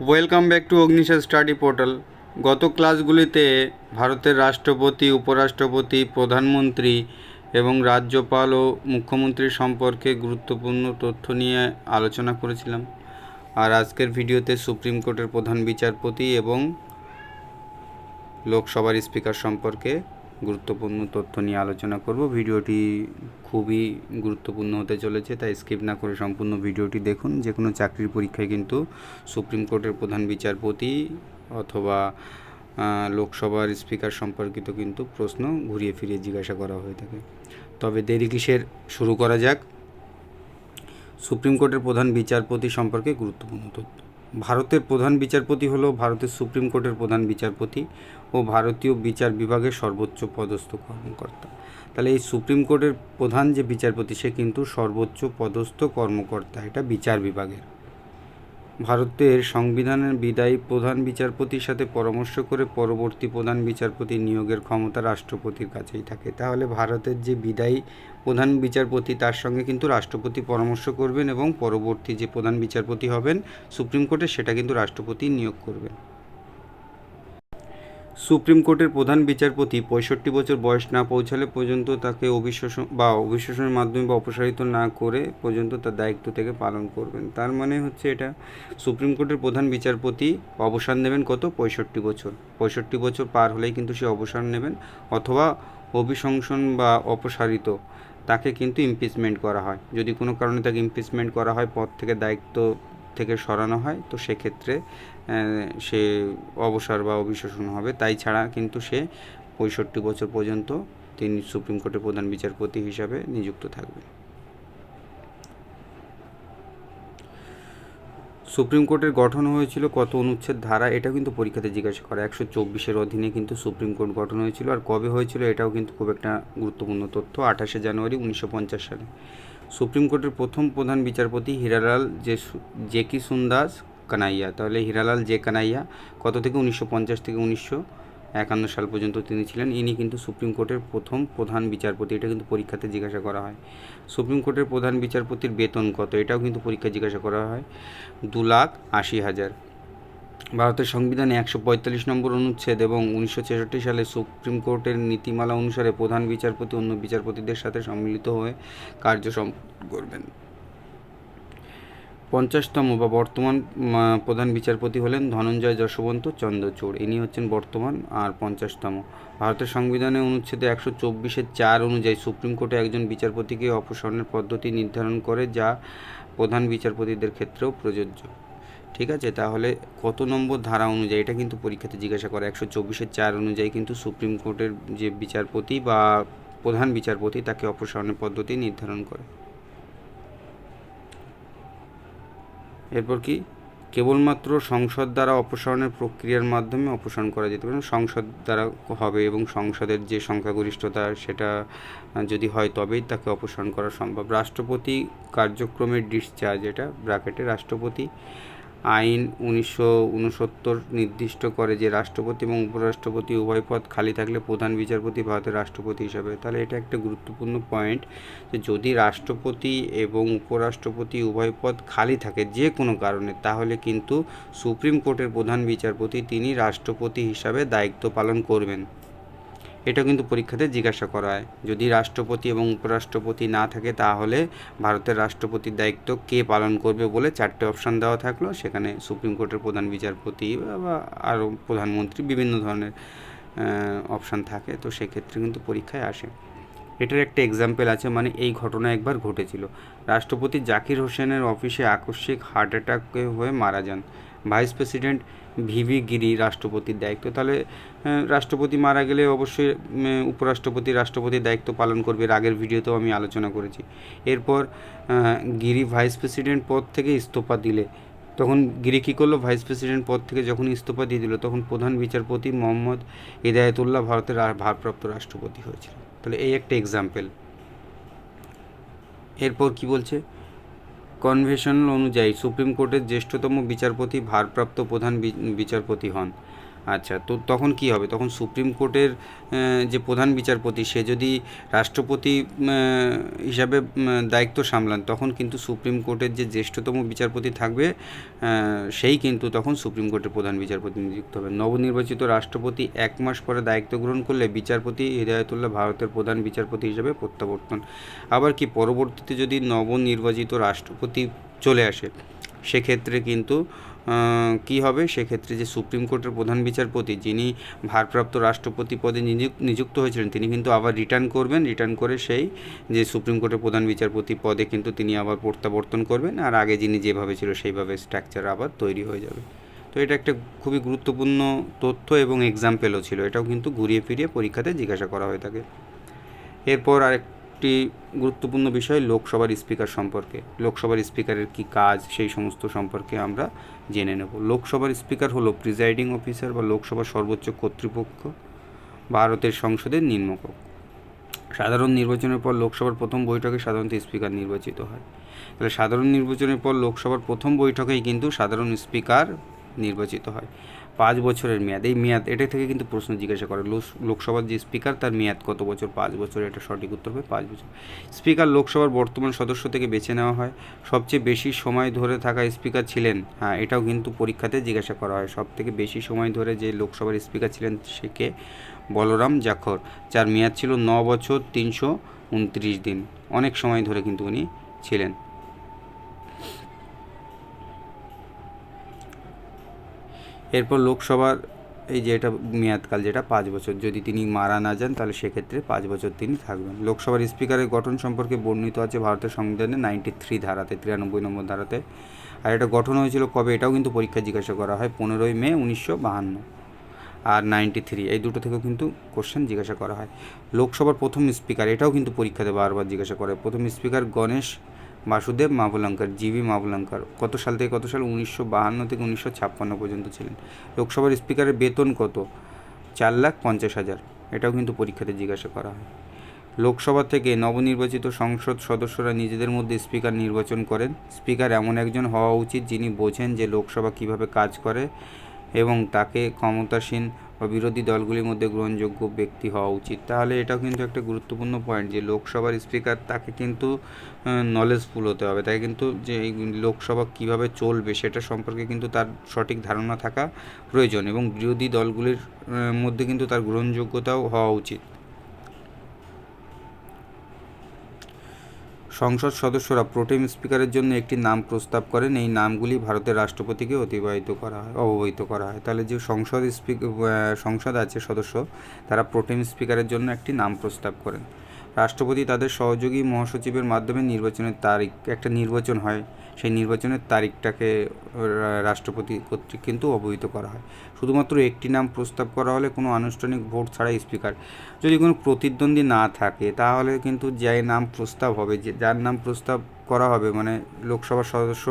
Welcome back to Agnisha study portal গত ক্লাসগুলিতে ভারতের রাষ্ট্রপতি, উপরাষ্ট্রপতি, প্রধানমন্ত্রী এবং রাজ্যপাল ও মুখ্যমন্ত্রী সম্পর্কে গুরুত্বপূর্ণ তথ্য নিয়ে আলোচনা করেছিলাম। আর আজকের ভিডিওতে সুপ্রিম কোর্টের প্রধান বিচারপতি এবং লোকসভার স্পিকার সম্পর্কে গুরুত্বপূর্ণ তথ্য নিয়ে আলোচনা করব। ভিডিওটি খুবই গুরুত্বপূর্ণ হতে চলেছে, তাই স্কিপ না করে সম্পূর্ণ ভিডিওটি দেখুন। যে কোনো চাকরির পরীক্ষায় কিন্তু সুপ্রিম কোর্টের প্রধান বিচারপতি অথবা লোকসভার স্পিকার সম্পর্কিত কিন্তু প্রশ্ন ঘুরিয়ে ফিরিয়ে জিজ্ঞাসা করা হয়ে থাকে। তবে দেরি কিসের? শুরু করা যাক। সুপ্রিম কোর্টের প্রধান বিচারপতি সম্পর্কে গুরুত্বপূর্ণ তথ্য। ভারতের প্রধান বিচারপতি হলো ভারতের সুপ্রিম কোর্টের প্রধান বিচারপতি ও ভারতীয় বিচার বিভাগের সর্বোচ্চ পদস্থ কর্মকর্তা। তাহলে এই সুপ্রিম কোর্টের প্রধান যে বিচারপতি, সে কিন্তু সর্বোচ্চ পদস্থ কর্মকর্তা, এটা বিচার বিভাগের। ভারতের সংবিধানের বিদায়ী প্রধান বিচারপতির সাথে পরামর্শ করে পরবর্তী প্রধান বিচারপতি নিয়োগের ক্ষমতা রাষ্ট্রপতির কাছেই থাকে। তাহলে ভারতের যে বিদায়ী প্রধান বিচারপতি, তার সঙ্গে কিন্তু রাষ্ট্রপতি পরামর্শ করবেন এবং পরবর্তী যে প্রধান বিচারপতি হবেন, সুপ্রিম কোর্টে সেটা কিন্তু রাষ্ট্রপতি নিয়োগ করবেন। সুপ্রিম কোর্টের প্রধান বিচারপতি পঁয়ষট্টি বছর বয়স না পৌঁছালে পর্যন্ত তাকে অবিশ্বাসন বা অবিশ্বাসনের মাধ্যমে বা অপসারিত না করে পর্যন্ত তার দায়িত্ব থেকে পালন করবেন। তার মানে হচ্ছে এটা, সুপ্রিম কোর্টের প্রধান বিচারপতি অবসান নেবেন কত? পঁয়ষট্টি বছর। পঁয়ষট্টি বছর পার হলেই কিন্তু সে অবসান নেবেন অথবা অভিশংসন বা অপসারিত, তাকে কিন্তু ইমপিচমেন্ট করা হয়। যদি কোনো কারণে তাকে ইমপিচমেন্ট করা হয়, পদ থেকে দায়িত্ব থেকে সরানো হয়, তো সেক্ষেত্রে সে অবসর বা অবিশোষণ হবে। তাই ছাড়া কিন্তু সে পঁয়ষট্টি বছর পর্যন্ত তিনি সুপ্রিম কোর্টের প্রধান বিচারপতি হিসাবে নিযুক্ত থাকবে সুপ্রিম কোর্টের গঠন হয়েছিল কত অনুচ্ছেদ ধারা এটা কিন্তু পরীক্ষাতে জিজ্ঞাসা করে। একশো চব্বিশের অধীনে কিন্তু সুপ্রিম কোর্ট গঠন হয়েছিল। আর কবে হয়েছিল, এটাও কিন্তু খুব একটা গুরুত্বপূর্ণ তথ্য। আঠাশে জানুয়ারি উনিশশো পঞ্চাশ সালে। সুপ্রিম কোর্টের প্রথম প্রধান বিচারপতি হীরালাল জে জেকি সুন্দাস কানাইয়া। তাহলে হীরালাল জে কানাইয়া কত থেকে? উনিশশো পঞ্চাশ থেকে উনিশশো একান্ন সাল পর্যন্ত তিনি ছিলেন। ইনি কিন্তু সুপ্রিম কোর্টের প্রথম প্রধান বিচারপতি। এটা কিন্তু পরীক্ষাতে জিজ্ঞাসা করা হয়। সুপ্রিম কোর্টের প্রধান বিচারপতির বেতন কত? এটাও কিন্তু পরীক্ষায় জিজ্ঞাসা করা হয়। দু লাখ আশি হাজার। ভারতের সংবিধানে একশো পঁয়তাল্লিশ নম্বর অনুচ্ছেদ এবং উনিশশো ছেষট্টি সালে সুপ্রিম কোর্টের নীতিমালা অনুসারে প্রধান বিচারপতি অন্য বিচারপতিদের সাথে সম্মিলিত হয়ে কার্য করবেন। পঞ্চাশতম বা বর্তমান প্রধান বিচারপতি হলেন ধনঞ্জয় যশবন্ত চন্দ্রচূড় ইনি হচ্ছেন বর্তমান আর পঞ্চাশতম। ভারতের সংবিধানে অনুচ্ছেদে একশো চব্বিশের চার অনুযায়ী সুপ্রিম কোর্টে একজন বিচারপতিকে অপসারণের পদ্ধতি নির্ধারণ করে যা প্রধান বিচারপতিদের ক্ষেত্রেও প্রযোজ্য। ঠিক আছে? তাহলে কত নম্বর ধারা অনুযায়ী, এটা কিন্তু পরীক্ষাতে জিজ্ঞাসা করে। একশো চব্বিশের চার অনুযায়ী কিন্তু সুপ্রিম কোর্টের যে বিচারপতি বা প্রধান বিচারপতি, তাকে অপসারণের পদ্ধতি নির্ধারণ করে। এরপর কি? কেবলমাত্র সংসদ দ্বারা অপসারণের প্রক্রিয়ার মাধ্যমে অপসারণ করা যেতে পারে। সংসদ দ্বারা হবে এবং সংসদের যে সংখ্যাগরিষ্ঠতা, সেটা যদি হয় তবেই তাকে অপসারণ করা সম্ভব। রাষ্ট্রপতি কার্যক্রমের ডিসচার্জ এটা ব্র্যাকেটে রাষ্ট্রপতি আইন উনিশশো উনসত্তর নির্দিষ্ট করে যে রাষ্ট্রপতি এবং উপরাষ্ট্রপতি উভয় পদ খালি থাকলে প্রধান বিচারপতি ভারতের রাষ্ট্রপতি হিসাবে। তাহলে এটা একটা গুরুত্বপূর্ণ পয়েন্ট যে যদি রাষ্ট্রপতি এবং উপরাষ্ট্রপতি উভয় পদ খালি থাকে যে কোনো কারণে, তাহলে কিন্তু সুপ্রিম কোর্টের প্রধান বিচারপতি তিনি রাষ্ট্রপতি হিসাবে দায়িত্ব পালন করবেন। এটা কিন্তু পরীক্ষাতে জিজ্ঞাসা করা হয়। যদি রাষ্ট্রপতি এবং উপরাষ্ট্রপতি না থাকে, তাহলে ভারতের রাষ্ট্রপতির দায়িত্ব কে পালন করবে বলে চারটে অপশান দেওয়া থাকল। সেখানে সুপ্রিম কোর্টের প্রধান বিচারপতি বা- আরও প্রধানমন্ত্রী বিভিন্ন ধরনের অপশান থাকে। তো সেক্ষেত্রে কিন্তু পরীক্ষায় আসে। এটার একটা এক্সাম্পল আছে মানে এই ঘটনা একবার ঘটেছিল। রাষ্ট্রপতি জাকির হোসেনের অফিসে আকস্মিক হার্ট অ্যাটাকে হয়ে মারা যান। ভাইস প্রেসিডেন্ট ভিভি গিরি রাষ্ট্রপতির দায়িত্ব। তাহলে রাষ্ট্রপতি মারা গেলে অবশ্যই উপরাষ্ট্রপতি রাষ্ট্রপতির দায়িত্ব পালন করবে এর আগের ভিডিওতেও আমি আলোচনা করেছি। এরপর গিরি ভাইস প্রেসিডেন্ট পদ থেকে ইস্তফা দিলে। তখন গিরি কী করল? ভাইস প্রেসিডেন্ট পদ থেকে যখন ইস্তফা দিয়ে দিল, তখন প্রধান বিচারপতি মোহাম্মদ হিদায়তুল্লাহ ভারতের ভারপ্রাপ্ত রাষ্ট্রপতি হয়েছিল তাহলে এই একটা এক্সাম্পল এরপর কি বলছে? কনভেনশন অনুযায়ী সুপ্রিম কোর্টের জ্যেষ্ঠতম বিচারপতি ভারপ্রাপ্ত প্রধান বিচারপতি হন। আচ্ছা তো তখন কি হবে? তখন সুপ্রিম কোর্টের যে প্রধান বিচারপতি, সে যদি রাষ্ট্রপতি হিসাবে দায়িত্ব সামলান, তখন কিন্তু সুপ্রিম কোর্টের যে জ্যেষ্ঠতম বিচারপতি থাকবে সেই কিন্তু তখন সুপ্রিম কোর্টের প্রধান বিচারপতি নিযুক্ত হবে। নবনির্বাচিত রাষ্ট্রপতি এক মাস পরে দায়িত্ব গ্রহণ করলে বিচারপতি হৃদয়তুল্লাহ ভারতের প্রধান বিচারপতি হিসাবে প্রত্যাবর্তন। আবার কি, পরবর্তীতে যদি নবনির্বাচিত রাষ্ট্রপতি চলে আসে, সেক্ষেত্রে কিন্তু কি হবে? সেক্ষেত্রে যে সুপ্রিম কোর্টের প্রধান বিচারপতি যিনি ভারপ্রাপ্ত রাষ্ট্রপতি পদে নিযুক- নিযুক্ত হয়েছিলেন, তিনি কিন্তু আবার রিটার্ন করবেন। রিটার্ন করে সেই যে সুপ্রিম কোর্টের প্রধান বিচারপতি পদে কিন্তু তিনি আবার প্রত্যাবর্তন করবেন আর আগে যিনি যেভাবে ছিল সেইভাবে স্ট্রাকচার আবার তৈরি হয়ে যাবে। তো এটা একটা খুবই গুরুত্বপূর্ণ তথ্য এবং এক্সাম্পেলও ছিল। এটাও কিন্তু ঘুরিয়ে ফিরিয়ে পরীক্ষাতে জিজ্ঞাসা করা হয়ে থাকে। এরপর আরেকটি গুরুত্বপূর্ণ বিষয় লোকসভার স্পিকার সম্পর্কে। লোকসভার স্পিকারের কি কাজ, সেই সমস্ত সম্পর্কে আমরা জেনে নেব। লোকসভার স্পিকার হলো প্রিজাইডিং অফিসার বা লোকসভার সর্বোচ্চ কর্তৃপক্ষ, ভারতের সংসদের নিম্নকক্ষ সাধারণ নির্বাচনের পর লোকসভার প্রথম বৈঠকে সাধারণত স্পিকার নির্বাচিত হয়। তাহলে সাধারণ নির্বাচনের পর লোকসভার প্রথম বৈঠকেই কিন্তু সাধারণ স্পিকার নির্বাচিত হয়। পাঁচ বছরের মেয়াদ। এই মেয়াদ, এটা থেকে কিন্তু প্রশ্ন জিজ্ঞাসা করে। লোক- লোকসভার যে স্পিকার, তার মেয়াদ কত বছর? পাঁচ বছর, এটা সঠিক উত্তর হবে পাঁচ বছর। স্পিকার লোকসভার বর্তমান সদস্য থেকে বেছে নেওয়া হয়। সবচেয়ে বেশি সময় ধরে থাকা স্পিকার ছিলেন হ্যাঁ এটাও কিন্তু পরীক্ষাতে জিজ্ঞাসা করা হয়। সব থেকে বেশি সময় ধরে যে লোকসভার স্পিকার ছিলেন সে কে? বলরাম জাখর, যার মেয়াদ ছিল ন বছর তিনশো উনত্রিশ দিন। অনেক সময় ধরে কিন্তু উনি ছিলেন। এরপর লোকসভার এই যে এটা মেয়াদকাল যেটা পাঁচ বছর, যদি তিনি মারা না যান তাহলে সেক্ষেত্রে পাঁচ বছর তিনি থাকবেন। লোকসভার স্পিকারের গঠন সম্পর্কে বর্ণিত আছে ভারতের সংবিধানে নাইনটি থ্রি ধারাতে, তিরানব্বই নম্বর ধারাতে। আর এটা গঠন হয়েছিল কবে এটাও কিন্তু পরীক্ষা জিজ্ঞাসা করা হয় পনেরোই মে উনিশশো বাহান্ন। আর নাইনটি থ্রি এই দুটো থেকেও কিন্তু কোশ্চেন জিজ্ঞাসা করা হয়। লোকসভার প্রথম স্পিকার এটাও কিন্তু পরীক্ষাতে বারবার জিজ্ঞাসা করে। প্রথম speaker Ganesh Vasudev Mavalankar G V Mavalankar কত সাল থেকে কত সাল? উনিশশো বাহান্ন থেকে উনিশশো ছাপ্পান্ন পর্যন্ত ছিলেন। লোকসভার স্পিকারের বেতন কত? চার লাখ পঞ্চাশ হাজার। এটাও কিন্তু পরীক্ষাতে জিজ্ঞাসা করা হয়। লোকসভা থেকে নবনির্বাচিত সংসদ সদস্যরা নিজেদের মধ্যে স্পিকার নির্বাচন করেন। স্পিকার এমন একজন হওয়া উচিত যিনি বোঝেন যে লোকসভা কীভাবে কাজ করে এবং তাকে ক্ষমতাসীন বা বিরোধী দলগুলির মধ্যে গ্রহণযোগ্য ব্যক্তি হওয়া উচিত। তাহলে এটাও কিন্তু একটা গুরুত্বপূর্ণ পয়েন্ট যে লোকসভার স্পিকার তাকে কিন্তু নলেজফুল হতে হবে। তাকে কিন্তু যে এই লোকসভা কীভাবে চলবে সেটা সম্পর্কে কিন্তু তার সঠিক ধারণা থাকা প্রয়োজন এবং বিরোধী দলগুলির মধ্যে কিন্তু তার গ্রহণযোগ্যতাও হওয়া উচিত। সংসদ সদস্যরা প্রোটেম স্পিকারের জন্য একটি নাম প্রস্তাব করেন। এই নামগুলি ভারতের রাষ্ট্রপতিকে অতিবাহিত করা হয়, অবহিত করা হয়। তাহলে যে সংসদ স্পিক সংসদ আছে, সদস্য, তারা প্রোটেম স্পিকারের জন্য একটি নাম প্রস্তাব করেন। রাষ্ট্রপতি তাদের সহযোগী মহাসচিবের মাধ্যমে নির্বাচনের তারিখ, একটা নির্বাচন হয়। সেই নির্বাচনের তারিখটাকে রাষ্ট্রপতি কর্তৃক কিন্তু অবহিত করা হয়। শুধুমাত্র একটি নাম প্রস্তাব করা হলে কোনো আনুষ্ঠানিক ভোট ছাড়াই স্পিকার যদি কোনো প্রতিদ্বন্দ্বী না থাকে, তাহলে কিন্তু যে নাম প্রস্তাব হবে, যে, যার নাম প্রস্তাব করা হবে মানে লোকসভার সদস্য,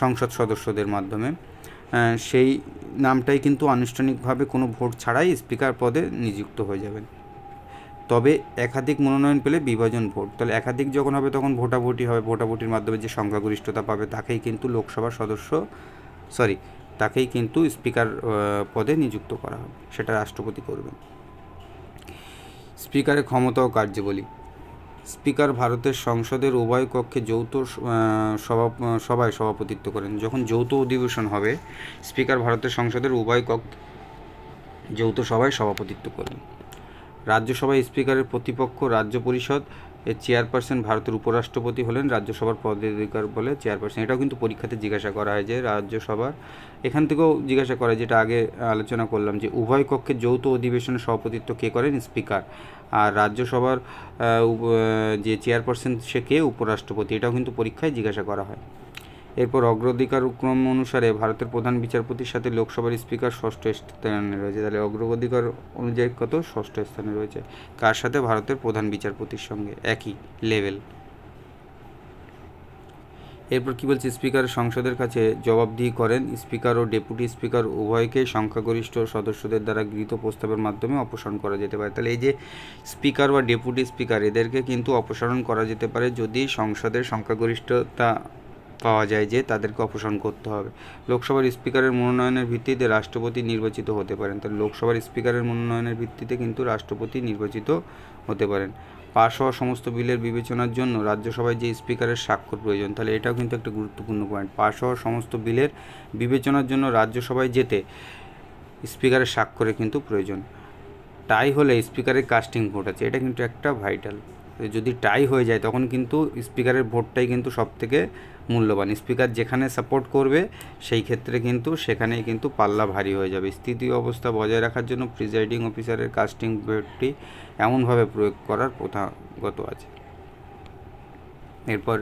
সংসদ সদস্যদের মাধ্যমে সেই নামটাই কিন্তু আনুষ্ঠানিকভাবে কোনো ভোট ছাড়াই স্পিকার পদে নিযুক্ত হয়ে যাবেন। তবে একাধিক মনোনয়ন পেলে বিভাজন ভোট। তাহলে একাধিক যখন হবে তখন ভোটাভুটি হবে। ভোটাভুটির মাধ্যমে যে সংখ্যাগরিষ্ঠতা পাবে তাকেই কিন্তু লোকসভার সদস্য, সরি, তাকেই কিন্তু স্পিকার পদে নিযুক্ত করা হবে। সেটা রাষ্ট্রপতি করবেন। স্পিকারের ক্ষমতা ও কার্যাবলী। স্পিকার ভারতের সংসদের উভয় কক্ষে যৌথ সভা, সভায় সভাপতিত্ব করেন। যখন যৌথ অধিবেশন হবে, স্পিকার ভারতের সংসদের উভয় কক্ষ যৌথ সভায় সভাপতিত্ব করেন রাজ্যসভায় স্পিকারের প্রতিপক্ষ রাজ্য পরিষদ, এর চেয়ারপারসন ভারতের উপরাষ্ট্রপতি হলেন রাজ্যসভার পদাধিকার বলে চেয়ারপারসন। এটাও কিন্তু পরীক্ষাতে জিজ্ঞাসা করা হয় যে রাজ্যসভার। এখান থেকেও জিজ্ঞাসা করা হয়, যেটা আগে আলোচনা করলাম যে উভয় কক্ষের যৌথ অধিবেশনে সভাপতিত্ব কে করেন? স্পিকার। আর রাজ্যসভার যে চেয়ারপারসন সে কে? উপরাষ্ট্রপতি। এটাও কিন্তু পরীক্ষায় জিজ্ঞাসা করা হয়। এরপর অগ্রাধিকার ক্রম অনুসারে ভারতের প্রধান বিচারপতির সাথে লোকসভার স্পিকার ষষ্ঠ স্থানে রয়েছে। তাহলে অগ্রগতিকার অনুযায়ী কত? ষষ্ঠ স্থানে রয়েছে। কার সাথে? ভারতের প্রধান বিচারপতির সঙ্গে। একই লেভেল এরপর কি বলছে? স্পিকার সংসদের কাছে জবাবদিহি করেন। স্পিকার ও ডেপুটি স্পিকার উভয়কে সংখ্যাগরিষ্ঠ সদস্যদের দ্বারা গৃহীত প্রস্তাবের মাধ্যমে অপসারণ করা যেতে পারে। তাহলে এই যে স্পিকার বা ডেপুটি স্পিকার, এদেরকে কিন্তু অপসারণ করা যেতে পারে যদি সংসদের সংখ্যাগরিষ্ঠতা পাওয়া যায় যে তাদেরকে অপসারণ করতে হবে। লোকসভার স্পিকারের মনোনয়নের ভিত্তিতে রাষ্ট্রপতি নির্বাচিত হতে পারেন। তাহলে লোকসভার স্পিকারের মনোনয়নের ভিত্তিতে কিন্তু রাষ্ট্রপতি নির্বাচিত হতে পারেন। পাশ হওয়া সমস্ত বিলের বিবেচনার জন্য রাজ্যসভায় যে স্পিকারের স্বাক্ষর প্রয়োজন, তাহলে এটাও কিন্তু একটা গুরুত্বপূর্ণ পয়েন্ট পাশ হওয়া সমস্ত বিলের বিবেচনার জন্য রাজ্যসভায় যেতে স্পিকারের স্বাক্ষরে কিন্তু প্রয়োজন। টাই হলে স্পিকারের কাস্টিং ভোট আছে এটা কিন্তু একটা ভাইটাল যদি টাই হয়ে যায়, তখন কিন্তু স্পিকারের ভোটটাই কিন্তু সব থেকে মূল্যবান। স্পিকার যেখানে সাপোর্ট করবে, সেই ক্ষেত্রে কিন্তু সেখানেই কিন্তু পাল্লা ভারী হয়ে যাবে। স্থিতি অবস্থা বজায় রাখার জন্য প্রিজাইডিং অফিসারের কাস্টিং ভোটটি এমনভাবে প্রয়োগ করার প্রথাগত আছে। এরপর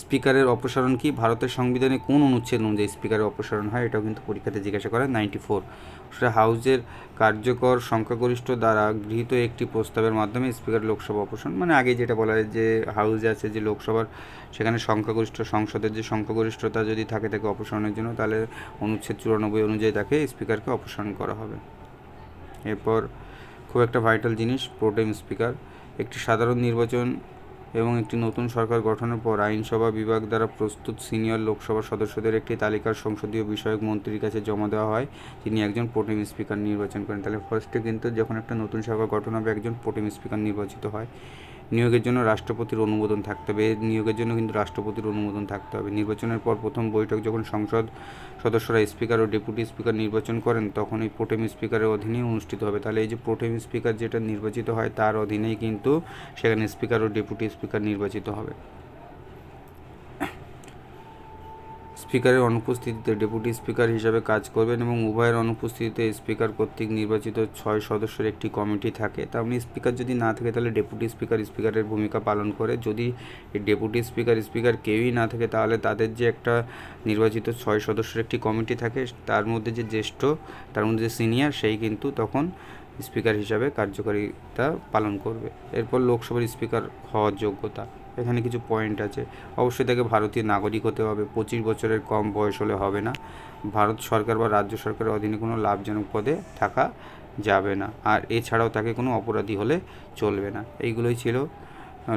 স্পিকারের অপসারণ কি? ভারতের সংবিধানে কোন অনুচ্ছেদ অনুযায়ী স্পিকারের অপসারণ হয়? এটাও কিন্তু পরীক্ষাতে জিজ্ঞাসা করে নাইনটি ফোর সেটা হাউজের কার্যকর সংখ্যাগরিষ্ঠ দ্বারা গৃহীত একটি প্রস্তাবের মাধ্যমে স্পিকার লোকসভা অপসারণ। মানে আগে যেটা বলা হয় যে হাউজে আছে যে লোকসভার, সেখানে সংখ্যাগরিষ্ঠ সংসদের যে সংখ্যাগরিষ্ঠতা যদি থাকে তাকে অপসারণের জন্য, তাহলে অনুচ্ছেদ চুরানব্বই অনুযায়ী তাকে স্পিকারকে অপসারণ করা হবে। এরপর খুব একটা ভাইটাল জিনিস, প্রোটেম স্পিকার। একটি সাধারণ নির্বাচন এবং একটি নতুন সরকার গঠনের পর আইনসভা বিভাগ দ্বারা প্রস্তুত সিনিয়র লোকসভা সদস্যদের একটি তালিকার সংসদীয় বিষয়ক মন্ত্রীর কাছে জমা দেওয়া হয়। তিনি একজন প্রোটিম স্পিকার নির্বাচন করেন। তাহলে ফার্স্টে কিন্তু যখন একটা নতুন সরকার গঠন হবে, একজন প্রোটিম স্পিকার নির্বাচিত হয়। নিয়োগের জন্য রাষ্ট্রপতির অনুমোদন থাকতে হবে। নিয়োগের জন্য কিন্তু রাষ্ট্রপতির অনুমোদন থাকতে হবে। নির্বাচনের পর প্রথম বৈঠক যখন সংসদ সদস্যরা স্পিকার ও ডেপুটি স্পিকার নির্বাচন করেন, তখন এই প্রোটেম স্পিকারের অধীনে অনুষ্ঠিত হবে। তাহলে এই যে প্রোটেম স্পিকার যেটা নির্বাচিত হয়, তার অধীনেই কিন্তু সেখানে স্পিকার ও ডেপুটি স্পিকার নির্বাচিত হবে। স্পিকারের অনুপস্থিতিতে ডেপুটি স্পিকার হিসাবে কাজ করবেন এবং উভয়ের অনুপস্থিতিতে স্পিকার কর্তৃক নির্বাচিত ছয় সদস্যের একটি কমিটি থাকে। তার মানে স্পিকার যদি না থাকে, তাহলে ডেপুটি স্পিকার স্পিকারের ভূমিকা পালন করে। যদি ডেপুটি স্পিকার স্পিকার কেউই না থাকে, তাহলে তাদের যে একটা নির্বাচিত ছয় সদস্যের একটি কমিটি থাকে, তার মধ্যে যে জ্যেষ্ঠ, তার মধ্যে যে সিনিয়র, সেই কিন্তু তখন স্পিকার হিসাবে কার্যকারিতা পালন করবে। এরপর লোকসভার স্পিকার হওয়ার যোগ্যতা। এখানে কিছু পয়েন্ট আছে। অবশ্যই তাকে ভারতীয় নাগরিক হতে হবে, পঁচিশ বছরের কম বয়স হলে হবে না। ভারত সরকার বা রাজ্য সরকারের অধীনে কোনো লাভজনক পদে থাকা যাবে না। আর এছাড়াও তাকে কোনো অপরাধী হলে চলবে না। এইগুলোই ছিল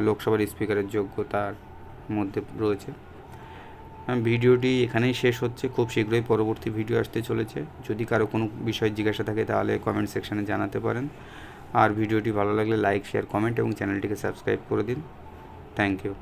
লোকসভার স্পিকারের যোগ্যতার মধ্যে রয়েছে। ভিডিওটি এখানেই শেষ হচ্ছে। খুব শীঘ্রই পরবর্তী ভিডিও আসতে চলেছে। যদি কারও কোনো বিষয় জিজ্ঞাসা থাকে, তাহলে কমেন্ট সেকশানে জানাতে পারেন। আর ভিডিওটি ভালো লাগলে লাইক শেয়ার কমেন্ট এবং চ্যানেলটিকে সাবস্ক্রাইব করে দিন। Thank you